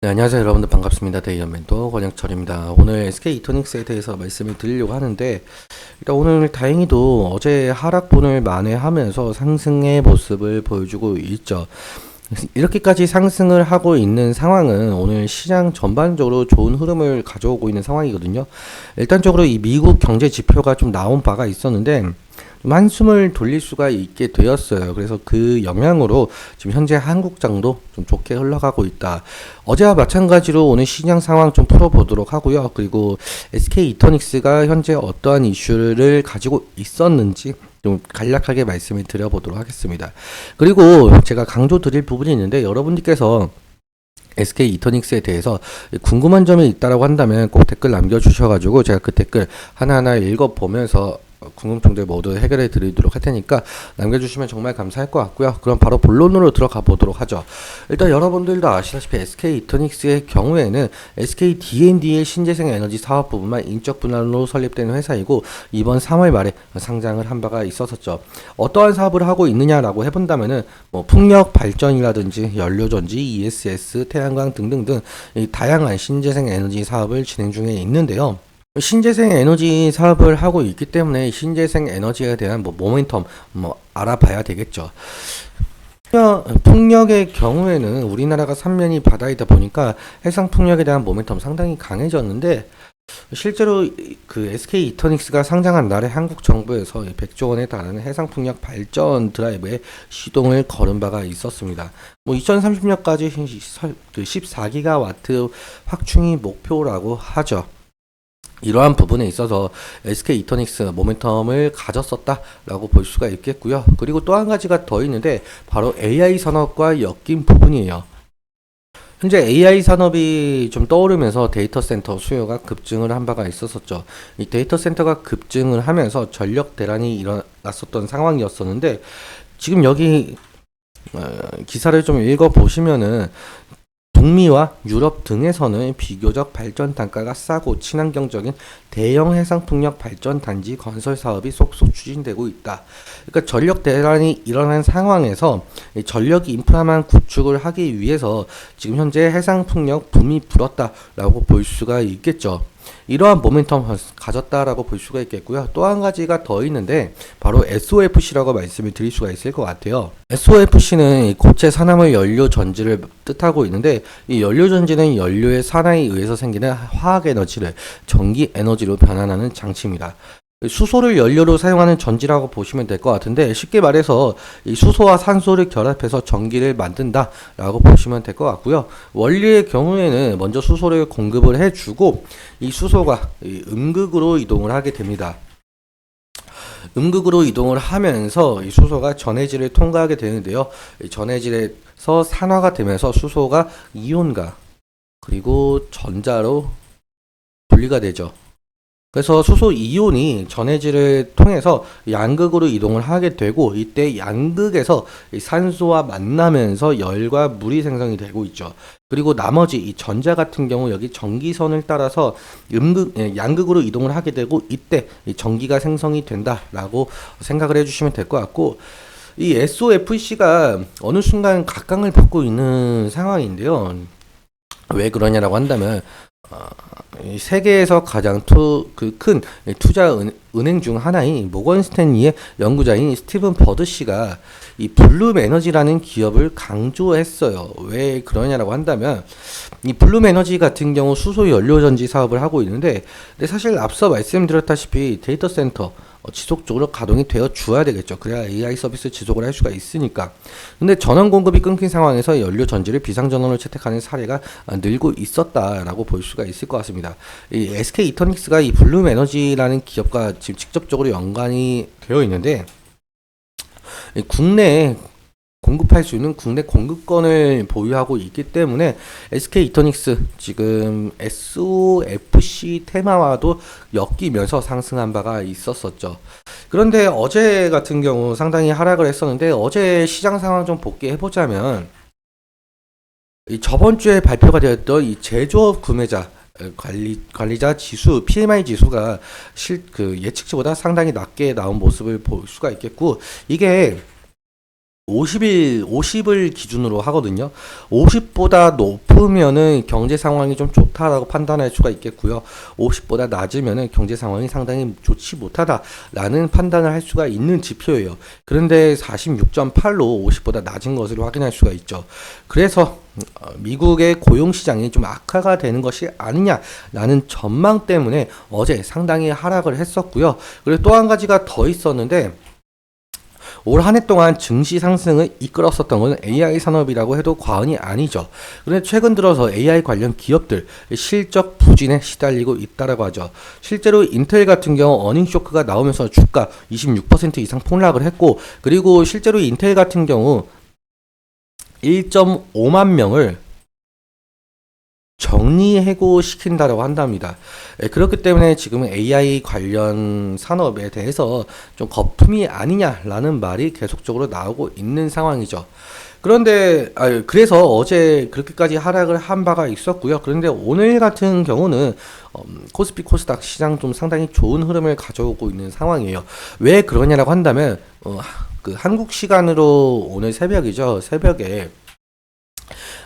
네, 안녕하세요 여러분들 반갑습니다. 데이언 멘토 권영철입니다. 오늘 SK 이토닉스에 대해서 말씀을 드리려고 하는데 일단 오늘 다행히도 어제 하락분을 만회하면서 상승의 모습을 보여주고 있죠. 이렇게까지 상승을 하고 있는 상황은 오늘 시장 전반적으로 좋은 흐름을 가져오고 있는 상황이거든요. 일단적으로 이 미국 경제 지표가 좀 나온 바가 있었는데 좀 한숨을 돌릴 수가 있게 되었어요. 그래서 그 영향으로 지금 현재 한국장도 좀 좋게 흘러가고 있다. 어제와 마찬가지로 오늘 시장 상황 좀 풀어보도록 하고요. 그리고 SK 이터닉스가 현재 어떠한 이슈를 가지고 있었는지 좀 간략하게 말씀을 드려보도록 하겠습니다. 그리고 제가 강조 드릴 부분이 있는데 여러분들께서 SK 이터닉스에 대해서 궁금한 점이 있다라고 한다면 꼭 댓글 남겨주셔가지고 제가 그 댓글 하나하나 읽어보면서 궁금증들 모두 해결해 드리도록 할 테니까 남겨주시면 정말 감사할 것 같고요. 그럼 바로 본론으로 들어가 보도록 하죠. 일단 여러분들도 아시다시피 SK 이터닉스의 경우에는 SK D&D의 신재생 에너지 사업 부분만 인적 분할로 설립된 회사이고 이번 3월 말에 상장을 한 바가 있었었죠. 어떠한 사업을 하고 있느냐라고 해본다면은 뭐 풍력 발전이라든지 연료전지, ESS, 태양광 등등등 이 다양한 신재생 에너지 사업을 진행 중에 있는데요. 신재생 에너지 사업을 하고 있기 때문에 신재생 에너지에 대한 뭐 모멘텀 뭐 알아봐야 되겠죠. 풍력- 풍력의 경우에는 우리나라가 삼면이 바다이다 보니까 해상 풍력에 대한 모멘텀 상당히 강해졌는데 실제로 이- 그 SK 이터닉스가 상장한 날에 한국 정부에서 100조 원에 달하는 해상 풍력 발전 드라이브에 시동을 걸은 바가 있었습니다. 뭐 2030년까지 그 14기가와트 확충이 목표라고 하죠. 이러한 부분에 있어서 SK 이터닉스 모멘텀을 가졌었다라고 볼 수가 있겠고요. 그리고 또 한 가지가 더 있는데 바로 AI 산업과 엮인 부분이에요. 현재 AI 산업이 좀 떠오르면서 데이터 센터 수요가 급증을 한 바가 있었었죠. 이 데이터 센터가 급증을 하면서 전력 대란이 일어났었던 상황이었었는데 지금 여기 어, 기사를 좀 읽어 보시면은 북미와 유럽 등에서는 비교적 발전 단가가 싸고 친환경적인 대형 해상 풍력 발전 단지 건설 사업이 속속 추진되고 있다. 그러니까 전력 대란이 일어난 상황에서 이 전력 인프라만 구축을 하기 위해서 지금 현재 해상 풍력 붐이 불었다라고 볼 수가 있겠죠. 이러한 모멘텀 가졌다라고 볼 수가 있겠고요. 또 한 가지가 더 있는데 바로 SOFC라고 말씀을 드릴 수가 있을 것 같아요. SOFC는 고체 산화물 연료 전지를 뜻하고 있는데 이 연료 전지는 연료의 산화에 의해서 생기는 화학 에너지를 전기 에너지로 변환하는 장치입니다. 수소를 연료로 사용하는 전지라고 보시면 될 것 같은데 쉽게 말해서 이 수소와 산소를 결합해서 전기를 만든다라고 보시면 될 것 같고요. 원리의 경우에는 먼저 수소를 공급을 해주고 이 수소가 이 음극으로 이동을 하게 됩니다. 음극으로 이동을 하면서 이 수소가 전해질을 통과하게 되는데요. 이 전해질에서 산화가 되면서 수소가 이온과 그리고 전자로 분리가 되죠. 그래서 수소 이온이 전해질을 통해서 양극으로 이동을 하게 되고 이때 양극에서 이 산소와 만나면서 열과 물이 생성이 되고 있죠. 그리고 나머지 이 전자 같은 경우 여기 전기선을 따라서 음극 예, 양극으로 이동을 하게 되고 이때 이 전기가 생성이 된다라고 생각을 해주시면 될 것 같고 이 SOFC가 어느 순간 각광을 받고 있는 상황인데요. 왜 그러냐라고 한다면 세계에서 가장 투, 그큰 투자 은, 은행 중 하나인 모건 스탠리의 연구자인 스티븐 버드 씨가 이 블룸 에너지라는 기업을 강조했어요. 왜 그러냐라고 한다면 이 블룸 에너지 같은 경우 수소 연료 전지 사업을 하고 있는데 근데 사실 앞서 말씀드렸다시피 데이터 센터 어, 지속적으로 가동이 되어 주어야 되겠죠. 그래야 AI 서비스 지속을 할 수가 있으니까. 근데 전원 공급이 끊긴 상황에서 연료 전지를 비상 전원을 채택하는 사례가 아, 늘고 있었다라고 볼 수가 있을 것 같습니다. 이 SK 이터닉스가 이 블룸 에너지라는 기업과 지금 직접적으로 연관이 되어 있는데 이 국내에 공급할 수 있는 국내 공급권을 보유하고 있기 때문에 SK 이터닉스 지금 SOFC 테마와도 엮이면서 상승한 바가 있었었죠. 그런데 어제 같은 경우 상당히 하락을 했었는데 어제 시장 상황 좀 복귀해 보자면 이 저번 주에 발표가 되었던 이 제조업 구매자 어, 관리 관리자 지수 PMI 지수가 실 그 예측치보다 상당히 낮게 나온 모습을 볼 수가 있겠고 이게 50일, 50을 기준으로 하거든요. 50보다 높으면은 경제 상황이 좀 좋다라고 판단할 수가 있겠고요. 50보다 낮으면은 경제 상황이 상당히 좋지 못하다라는 판단을 할 수가 있는 지표예요. 그런데 46.8로 50보다 낮은 것을 확인할 수가 있죠. 그래서 어, 미국의 고용 시장이 좀 악화가 되는 것이 아니냐라는 전망 때문에 어제 상당히 하락을 했었고요. 그리고 또 한 가지가 더 있었는데 올 한 해 동안 증시 상승을 이끌었었던 것은 AI 산업이라고 해도 과언이 아니죠. 그런데 최근 들어서 AI 관련 기업들 실적 부진에 시달리고 있다라고 하죠. 실제로 인텔 같은 경우 어닝 쇼크가 나오면서 주가 26% 이상 폭락을 했고 그리고 실제로 인텔 같은 경우 1.5만 명을 정리해고 시킨다라고 한답니다. 예, 그렇기 때문에 지금 AI 관련 산업에 대해서 좀 거품이 아니냐라는 말이 계속적으로 나오고 있는 상황이죠. 그런데 아, 그래서 어제 그렇게까지 하락을 한 바가 있었고요. 그런데 오늘 같은 경우는 음, 코스피 코스닥 시장 좀 상당히 좋은 흐름을 가져오고 있는 상황이에요. 왜 그러냐라고 한다면 어, 그 한국 시간으로 오늘 새벽이죠. 새벽에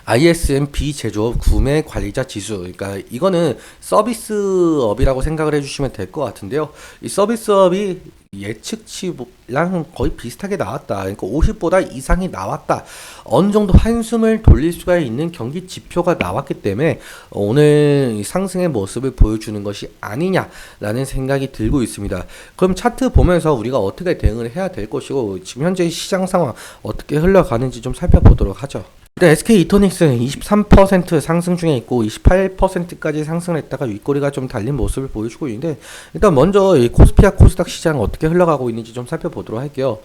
ISM 비제조업 구매 관리자 지수. 그러니까 이거는 서비스업이라고 생각을 해주시면 될 것 같은데요. 이 서비스업이 예측치랑 거의 비슷하게 나왔다. 그러니까 50보다 이상이 나왔다. 어느 정도 한숨을 돌릴 수가 있는 경기 지표가 나왔기 때문에 오늘 이 상승의 모습을 보여주는 것이 아니냐라는 생각이 들고 있습니다. 그럼 차트 보면서 우리가 어떻게 대응을 해야 될 것이고 지금 현재 시장 상황 어떻게 흘러가는지 좀 살펴보도록 하죠. 일단 SK 이토닉스 23% 상승 중에 있고 28%까지 상승했다가 윗꼬리가 좀 달린 모습을 보여주고 있는데 일단 먼저 이 코스피와 코스닥 시장 어떻게 흘러가고 있는지 좀 살펴보도록 할게요.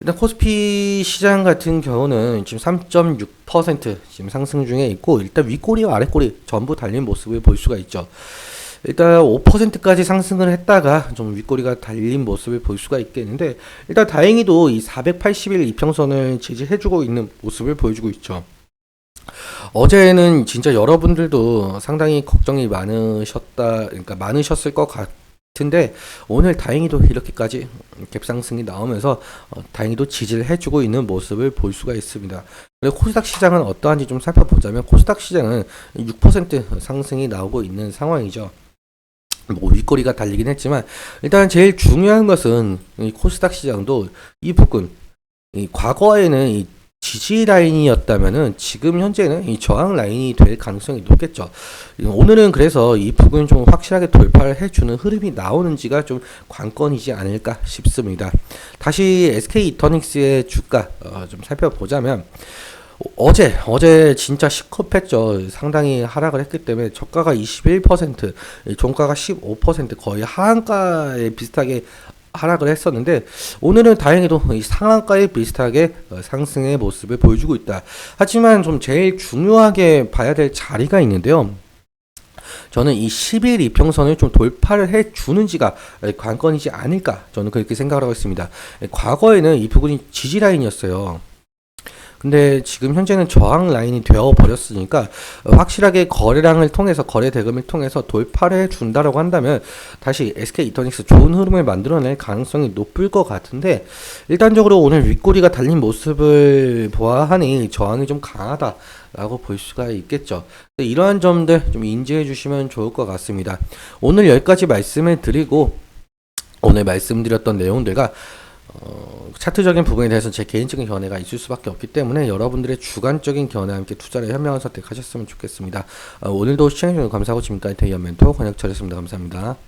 일단 코스피 시장 같은 경우는 지금 3.6% 지금 상승 중에 있고 일단 윗꼬리와 아랫꼬리 전부 달린 모습을 볼 수가 있죠. 일단 5%까지 상승을 했다가 좀 윗꼬리가 달린 모습을 볼 수가 있겠는데 일단 다행히도 이 480일 이평선을 지지해주고 있는 모습을 보여주고 있죠. 어제는 진짜 여러분들도 상당히 걱정이 많으셨다, 그러니까 많으셨을 것 같은데 오늘 다행히도 이렇게까지 갭상승이 나오면서 어, 다행히도 지지를 해주고 있는 모습을 볼 수가 있습니다. 그리고 코스닥 시장은 어떠한지 좀 살펴보자면 코스닥 시장은 6% 상승이 나오고 있는 상황이죠. 뭐 윗꼬리가 달리긴 했지만 일단 제일 중요한 것은 이 코스닥 시장도 이 부분 이 과거에는 이 지지 라인이었다면은 지금 현재는 이 저항 라인이 될 가능성이 높겠죠. 오늘은 그래서 이 부분 좀 확실하게 돌파를 해주는 흐름이 나오는지가 좀 관건이지 않을까 싶습니다. 다시 SK 이터닉스의 주가 어, 좀 살펴보자면 어제 어제 진짜 시급했죠. 상당히 하락을 했기 때문에 저가가 21%, 종가가 15% 거의 하한가에 비슷하게 하락을 했었는데 오늘은 다행히도 이 상한가에 비슷하게 어, 상승의 모습을 보여주고 있다. 하지만 좀 제일 중요하게 봐야 될 자리가 있는데요. 저는 이 10일 이평선을 좀 돌파를 해 주는지가 관건이지 않을까 저는 그렇게 생각을 하고 있습니다. 과거에는 이 부분이 지지 라인이었어요. 근데 지금 현재는 저항 라인이 되어 버렸으니까 확실하게 거래량을 통해서 거래 대금을 통해서 돌파를 해 준다라고 한다면 다시 SK 이터닉스 좋은 흐름을 만들어낼 가능성이 높을 것 같은데 일단적으로 오늘 윗꼬리가 달린 모습을 보아하니 저항이 좀 강하다. 라고 볼 수가 있겠죠. 이러한 점들 좀 인지해 주시면 좋을 것 같습니다. 오늘 여기까지 말씀을 드리고 오늘 말씀드렸던 내용들과 어, 차트적인 부분에 대해서 제 개인적인 견해가 있을 수밖에 없기 때문에 여러분들의 주관적인 견해와 함께 투자를 현명한 선택하셨으면 좋겠습니다. 어, 오늘도 시청해주셔서 감사하고 지금까지 대연 멘토 권혁철이었습니다. 감사합니다.